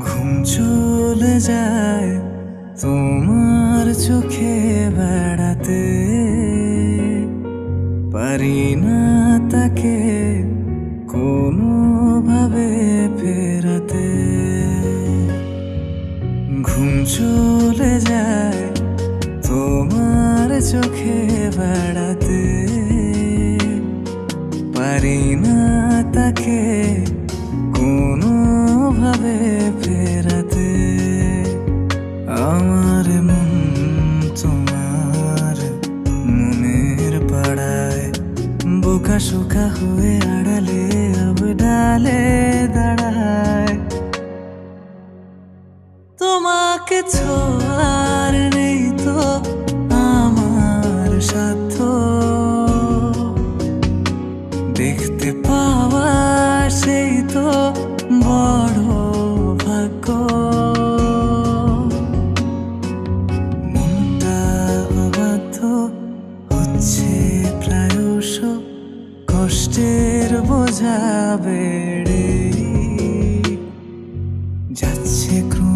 ঘুম চলে যায় তোমার চোখে বেড়াতে। পারি না তাকে কোনোভাবে ফেরাতে। ঘুম চলে যায় তোমার চোখে বেড়াতে। পারি না তাকে পাড়ায় বোকা শোকা হয়ে আড়ালে আব ডালে দাঁড়ায় তোমাকে ছোঁয়ার নেই তো আমার সাধ্য দেখতে পাওয়া যাবে যাচ্ছে ক্রু